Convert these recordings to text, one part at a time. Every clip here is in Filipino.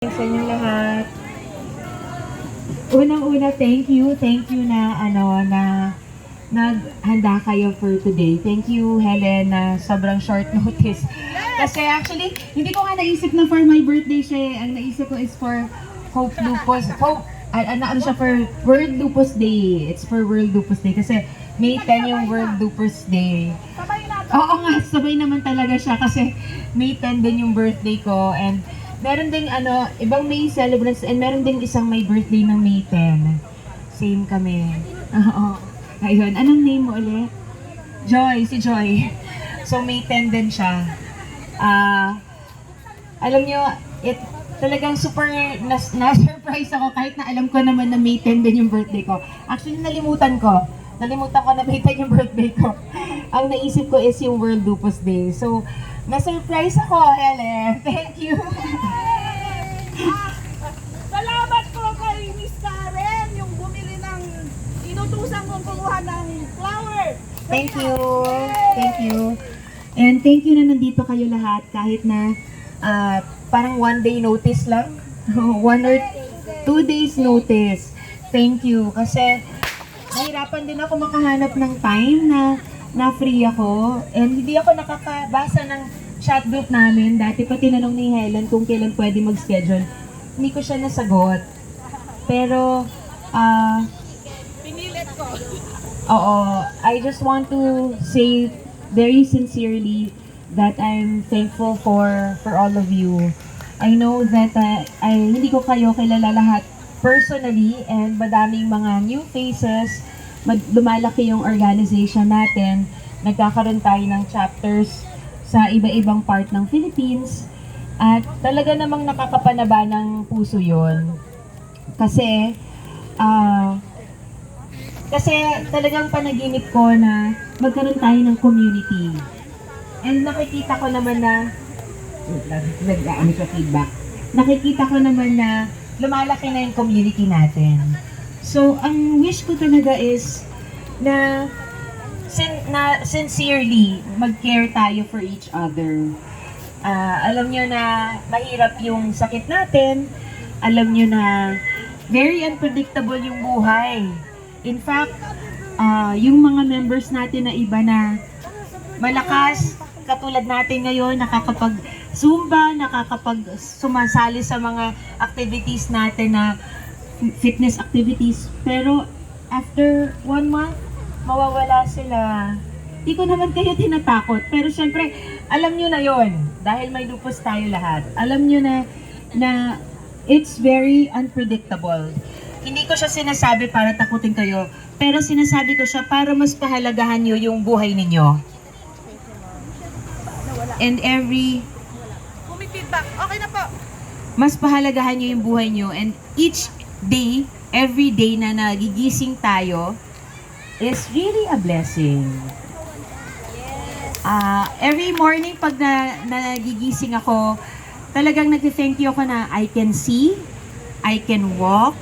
sa inyong lahat. Unang-una, thank you. Thank you na, ano, na naghanda kayo for today. Thank you, Helen, na sobrang short notice. Kasi actually, hindi ko nga naisip na for my birthday siya. eh. Ang naisip ko is for Hope Lupus. Hope, ano, ano siya for World Lupus Day. It's for World Lupus Day. Kasi May 10 yung World Lupus Day. Sabay na Oo nga, sabay naman talaga siya kasi May 10 din yung birthday ko and meron ding ano, ibang May celebrants and meron ding isang may birthday ng May 10. Same kami. Oo. Ayun, anong name mo ulit? Joy, si Joy. So May 10 din siya. Ah, alam nyo, it, talagang super nas, na-surprise ako kahit na alam ko naman na May 10 din yung birthday ko. Actually, nalimutan ko. Nalimutan ko na May 10 yung birthday ko. Ang naisip ko is yung World Lupus Day. So, na-surprise ako, Ellen. Thank you. Salamat po kay Miss Karen, yung bumili ng inutusan kong kumuha ng flower. Thank you. Thank you. And thank you na nandito kayo lahat kahit na ah, parang one day notice lang. one or two days notice. Thank you. Kasi nahirapan din ako makahanap ng time na na free ako. And hindi ako nakakabasa ng chat group namin. Dati pa tinanong ni Helen kung kailan pwede mag-schedule. Hindi ko siya nasagot. Pero, ah, Pinilit ko. Oo, I just want to say very sincerely that I'm thankful for for all of you. I know that uh, ay hindi ko kayo kilala lahat personally and madaming mga new faces. Mad- lumalaki yung organization natin. Nagkakaroon tayo ng chapters sa iba-ibang part ng Philippines. At talaga namang nakakapanaba ng puso yon Kasi, ah, kasi talagang panaginip ko na magkaroon tayo ng community. And nakikita ko naman na, nag-ano sa feedback, nakikita ko naman na lumalaki na yung community natin. So, ang wish ko talaga is na, sin, na sincerely mag-care tayo for each other. Ah, alam nyo na mahirap yung sakit natin. Alam nyo na very unpredictable yung buhay. In fact, ah, yung mga members natin na iba na malakas, katulad natin ngayon, nakakapag Zumba, nakakapag sumasali sa mga activities natin na fitness activities. Pero after one month, mawawala sila. Di ko naman kayo tinatakot. Pero syempre, alam nyo na yon Dahil may lupus tayo lahat. Alam nyo na, na it's very unpredictable. Hindi ko siya sinasabi para takutin kayo. Pero sinasabi ko siya para mas pahalagahan nyo yung buhay ninyo. And every Pumipidback. Okay na po. mas pahalagahan nyo yung buhay nyo and each day, every day na nagigising tayo is really a blessing. Ah, every morning pag na, nagigising ako, talagang nag-thank you ako na I can see, I can walk,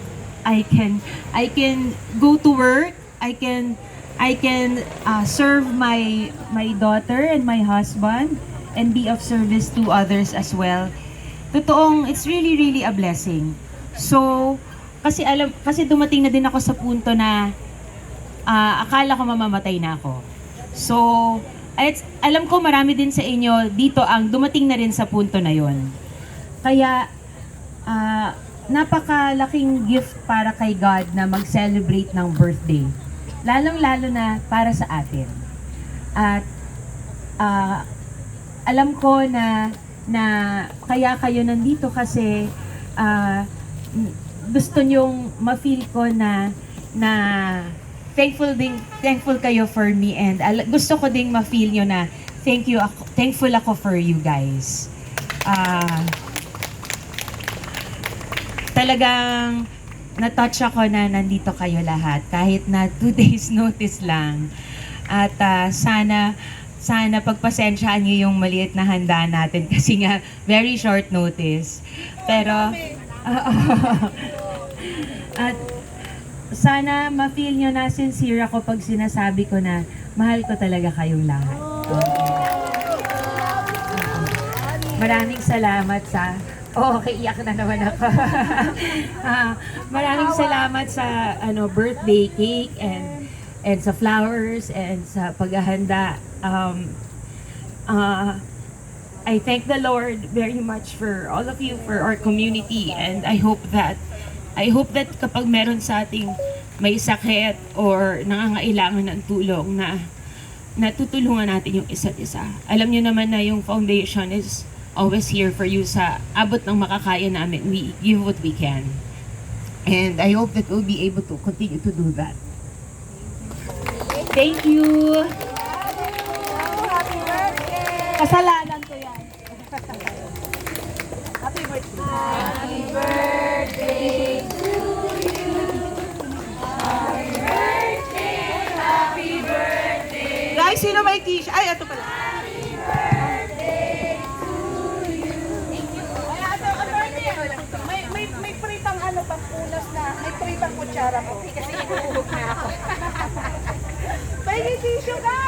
I can I can go to work, I can I can ah, serve my my daughter and my husband and be of service to others as well totoong it's really really a blessing. So, kasi alam kasi dumating na din ako sa punto na ah, akala ko mamamatay na ako. So, at alam ko marami din sa inyo dito ang dumating na rin sa punto na 'yon. Kaya ah, napakalaking gift para kay God na mag-celebrate ng birthday. Lalong-lalo na para sa atin. At ah, alam ko na na kaya kayo nandito kasi n- gusto nyong ma-feel ko na na thankful din thankful kayo for me and al- gusto ko ding ma-feel nyo na thank you ako, thankful ako for you guys. Ah talagang na-touch ako na nandito kayo lahat kahit na two days notice lang. At ah, sana sana pagpasensyaan niyo yung maliit na handa natin kasi nga very short notice. Pero at sana ma-feel nyo na sincere ako pag sinasabi ko na mahal ko talaga kayong lahat. Maraming salamat sa Oo, oh, iyak na naman ako. Ah, maraming salamat sa ano birthday cake and and sa flowers and sa paghahanda. Um, uh, I thank the Lord very much for all of you, for our community, and I hope that I hope that kapag meron sa ating may sakit or nangangailangan ng tulong na natutulungan natin yung isa't isa. Alam niyo naman na yung foundation is always here for you sa abot ng makakaya namin. We give what we can. And I hope that we'll be able to continue to do that. Thank you! Happy birthday! Kasalanan ko yan. Happy birthday. Happy birthday to you. Happy birthday, happy birthday. Guys, sino may t-shirt? Ay, ito pala. Happy birthday to you. Ay, ito, attorney. May, may, may pritang ano, pampunas na, may pritang kutsara po. Kasi inuhog na ako. May tissue, tissue!